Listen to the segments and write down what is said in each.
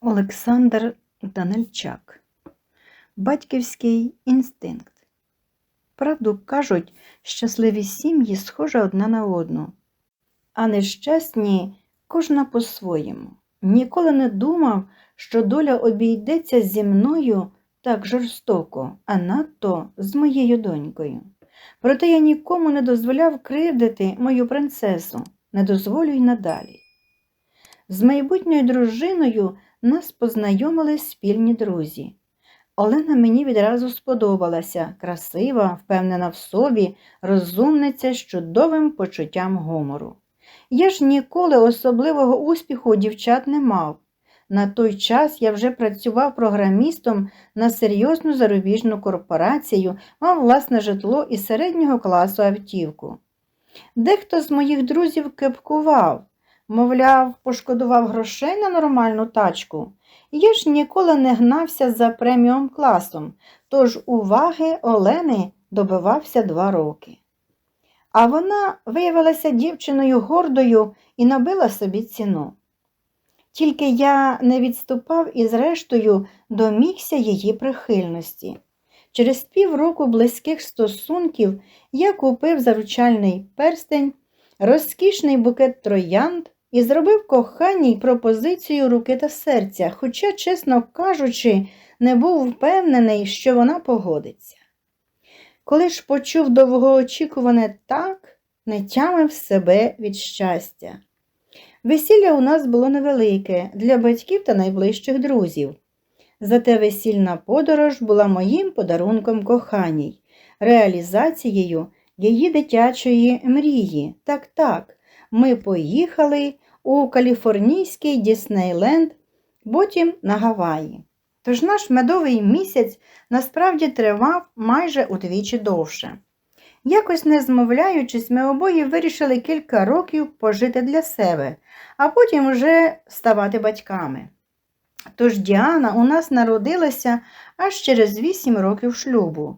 Олександр Данильчак. Батьківський інстинкт. Правду кажуть, щасливі сім'ї схожі одна на одну, а нещасні кожна по-своєму. Ніколи не думав, що доля обійдеться зі мною так жорстоко, а надто з моєю донькою. Проте я нікому не дозволяв кривдити мою принцесу, не дозволю й надалі. З майбутньою дружиною нас познайомили спільні друзі. Олена мені відразу сподобалася, красива, впевнена в собі, розумниця з чудовим почуттям гумору. Я ж ніколи особливого успіху у дівчат не мав. На той час я вже працював програмістом на серйозну зарубіжну корпорацію, мав власне житло і середнього класу автівку. Дехто з моїх друзів кепкував, мовляв, пошкодував грошей на нормальну тачку. Я ж ніколи не гнався за преміум класом, тож уваги Олени добивався два роки. А вона виявилася дівчиною гордою і набила собі ціну. Тільки я не відступав і, зрештою, домігся її прихильності. Через півроку близьких стосунків я купив заручальний перстень, розкішний букет троянд і зробив коханій пропозицію руки та серця, хоча, чесно кажучи, не був впевнений, що вона погодиться. Коли ж почув довгоочікуване так, не тямив себе від щастя. Весілля у нас було невелике для батьків та найближчих друзів. Зате весільна подорож була моїм подарунком коханій, реалізацією її дитячої мрії. Так, так, ми поїхали у каліфорнійський Діснейленд, потім на Гаваї. Тож наш медовий місяць насправді тривав майже удвічі довше. Якось не змовляючись, ми обоє вирішили кілька років пожити для себе, а потім вже ставати батьками. Тож Діана у нас народилася аж через вісім років шлюбу.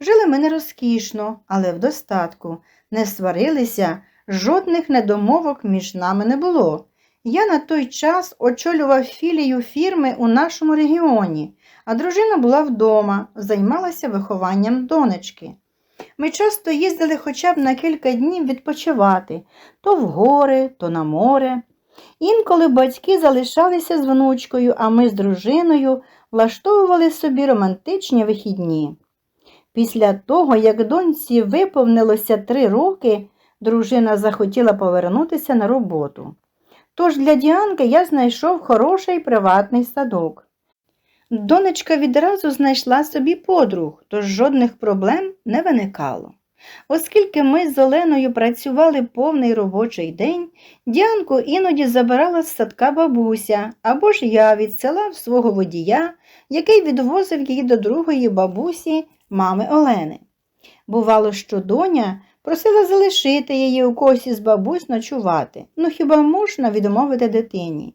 Жили ми не розкішно, але в достатку, не сварилися, жодних недомовок між нами не було. Я на той час очолював філію фірми у нашому регіоні, а дружина була вдома, займалася вихованням донечки. Ми часто їздили хоча б на кілька днів відпочивати то в гори, то на море. Інколи батьки залишалися з внучкою, а ми з дружиною влаштовували собі романтичні вихідні. Після того, як доньці виповнилося три роки, дружина захотіла повернутися на роботу. Тож для Діанки я знайшов хороший приватний садок. Донечка відразу знайшла собі подруг, тож жодних проблем не виникало. Оскільки ми з Оленою працювали повний робочий день, Діанку іноді забирала з садка бабуся або ж я відсилав свого водія, який відвозив її до другої бабусі, мами Олени. Бувало, що доня просила залишити її у когось із бабусь ночувати, ну хіба можна відмовити дитині?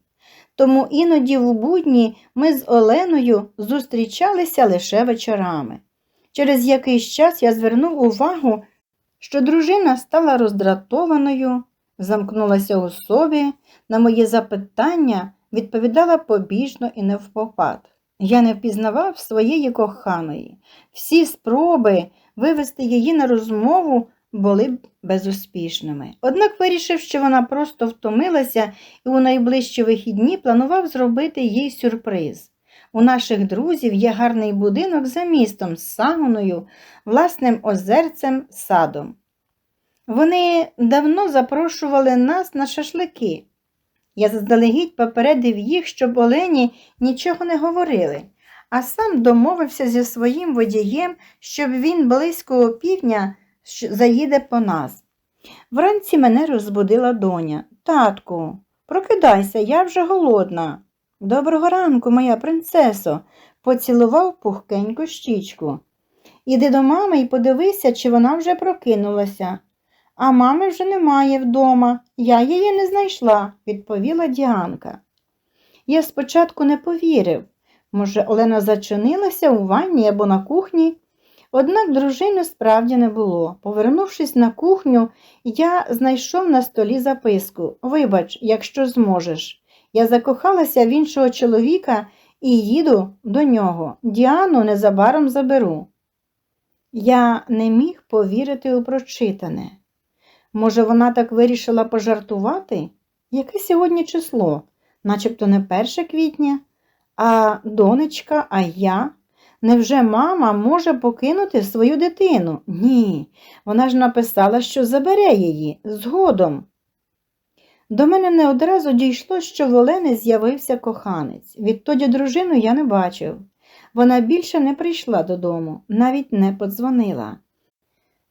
Тому іноді в будні ми з Оленою зустрічалися лише вечорами. Через якийсь час я звернув увагу, що дружина стала роздратованою, замкнулася у собі, на мої запитання відповідала побіжно і невпопад. Я не впізнавав своєї коханої. Всі спроби вивести її на розмову були безуспішними. Однак вирішив, що вона просто втомилася і у найближчі вихідні планував зробити їй сюрприз. У наших друзів є гарний будинок за містом з сауною, власним озерцем, садом. Вони давно запрошували нас на шашлики. Я заздалегідь попередив їх, щоб Олені нічого не говорили, а сам домовився зі своїм водієм, щоб він близько опівдня заїде по нас. Вранці мене розбудила доня. Татку, прокидайся, я вже голодна. Доброго ранку, моя принцесо, поцілував пухкеньку щічку. Іди до мами і подивися, чи вона вже прокинулася. А мами вже немає вдома, я її не знайшла, відповіла Діанка. Я спочатку не повірив. Може, Олена зачинилася у ванні або на кухні, Однак дружини справді не було. Повернувшись на кухню, я знайшов на столі записку Вибач, якщо зможеш. Я закохалася в іншого чоловіка і їду до нього. Діану незабаром заберу. Я не міг повірити у прочитане. Може, вона так вирішила пожартувати? Яке сьогодні число? Начебто не 1 квітня, а донечка, а я? Невже мама може покинути свою дитину? Ні, вона ж написала, що забере її згодом. До мене не одразу дійшло, що в Олени з'явився коханець. Відтоді дружину я не бачив. Вона більше не прийшла додому, навіть не подзвонила.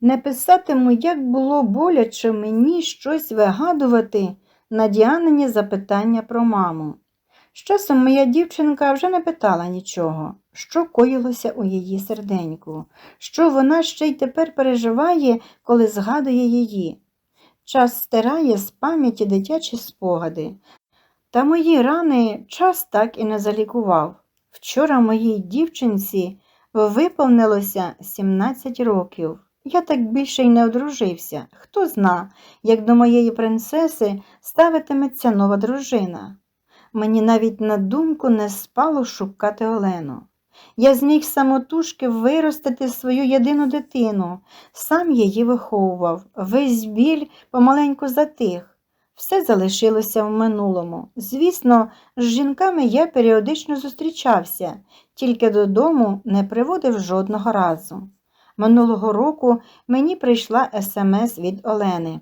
Не писатиму, як було боляче мені щось вигадувати на Діанині запитання про маму. З часом моя дівчинка вже не питала нічого, що коїлося у її серденьку, що вона ще й тепер переживає, коли згадує її. Час стирає з пам'яті дитячі спогади. Та мої рани час так і не залікував. Вчора моїй дівчинці виповнилося 17 років. Я так більше й не одружився. Хто зна, як до моєї принцеси ставитиметься нова дружина. Мені навіть на думку не спало шукати Олену. Я зміг самотужки виростити свою єдину дитину, сам її виховував, весь біль помаленьку затих. Все залишилося в минулому. Звісно, з жінками я періодично зустрічався, тільки додому не приводив жодного разу. Минулого року мені прийшла смс від Олени.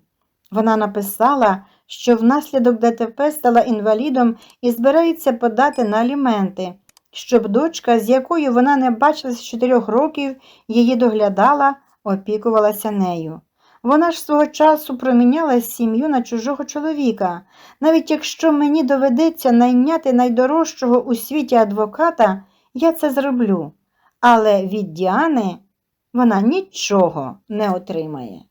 Вона написала, що внаслідок ДТП стала інвалідом і збирається подати на аліменти, щоб дочка, з якою вона не бачилась з чотирьох років, її доглядала, опікувалася нею. Вона ж свого часу проміняла сім'ю на чужого чоловіка. Навіть якщо мені доведеться найняти найдорожчого у світі адвоката, я це зроблю. Але від Діани вона нічого не отримає.